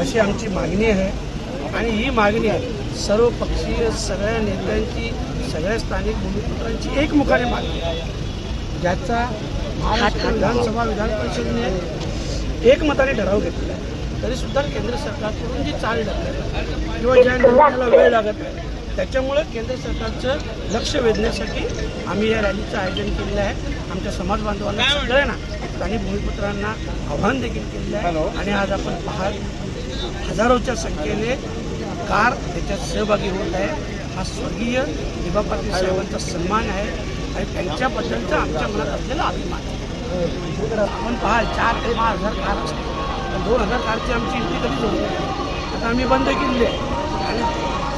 अशी आमची मागणी आहे. आणि ही मागणी सर्व पक्षीय सगळ्या नेत्यांची सगळ्या स्थानिक भूमिपुत्रांची एकमुखाने मागणी आहे. ज्याचा महाराष्ट्र विधानसभा विधान परिषदेने एकमताने ठराव घेतलेला आहे. तरी सुद्धा केंद्र सरकारकडून जी चाल ढकलत किंवा ज्या निर्णयाला वेळ लागत आहे त्याच्यामुळं केंद्र सरकारचं लक्ष वेधण्यासाठी आम्ही या रॅलीचं आयोजन केलेलं आहे. आमच्या समाज बांधवांना सगळ्यांना स्थानिक भूमिपुत्रांना आव्हान देखील केलेलं आहे. आणि आज आपण पाहत हजारोच्या संख्येने कार त्याच्यात सहभागी होत आहे. हा स्वर्गीय विभा पाटील साहेबांचा सन्मान आहे आणि त्यांच्याबद्दलचा आमच्या मनात असलेला अभिमान आहे. आपण पहा चार ते पाच हजार कार असते पण दोन हजार कारची आमची एंट्री कधीच होत आता आम्ही बंद केलेली आहे. आणि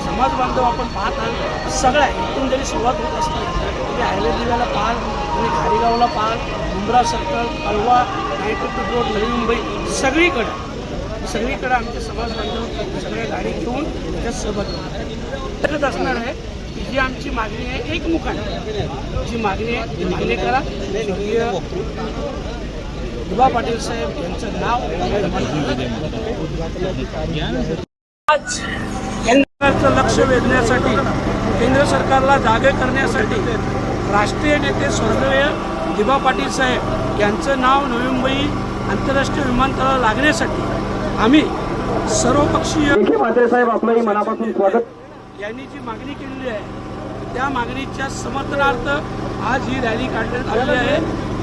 समाज बांधव आपण पाहत आहात सगळ्या इथून जरी सुरुवात होत असते तुम्ही हायवे दिव्याला पाहाल तुम्ही खारीगावला पाहाल Mumbra circle Kalwa night road Navi Mumbai सगळीकडं सगळीकडे आमचे समाज बांधव सगळे गाडी घेऊन त्याच्यात सहभागी होतात असणार आहे. की जी आमची मागणी आहे. एकमुखाने जी मागणी आहे ती मागणी करा. स्वर्गीय पाटील साहेब यांचं नाव आज केंद्राचं लक्ष वेधण्यासाठी केंद्र सरकारला जागे करण्यासाठी राष्ट्रीय नेते स्वर्गीय दिबा पाटील साहेब यांचं नाव नवी मुंबई आंतरराष्ट्रीय विमानतळाला लागण्यासाठी आम्ही सर्वपक्षीय साहेब आपलंही मनापासून स्वागत. यांनी जी मागणी केलेली आहे त्या मागणीच्या समर्थनार्थ आज ही रॅली काढण्यात आलेली आहे.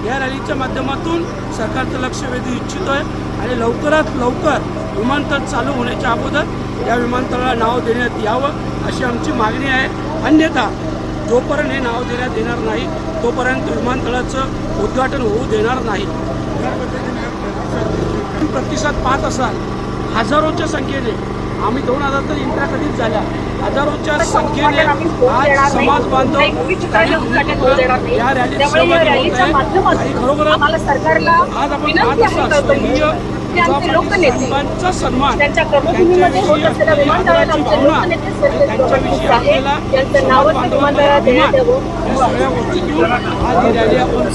या रॅलीच्या माध्यमातून सरकारचं लक्ष वेधू इच्छितो आहे आणि लवकरात लवकर विमानतळ चालू होण्याच्या अगोदर या विमानतळाला नाव देण्यात यावं अशी आमची मागणी आहे. अन्यथा जोपर्यंत हे नाव देण्यात येणार नाही तोपर्यंत विमानतळाचं उद्घाटन होऊ देणार नाही. प्रतिसाद पाहत असाल हजारोच्या संख्येने आम्ही दोन हजार तर इंट्रा कधीच झाल्या. हजारोच्या संख्येने आज समाज बांधव या रॅलीत सहभागी होत आहे. आणि सरकारला आज आपण पाहत असाल साहेबांचा सन्मान त्यांच्याविषयी आहे आपल्याला समाज या सगळ्या गोष्टी घेऊन आज ही रॅली आपण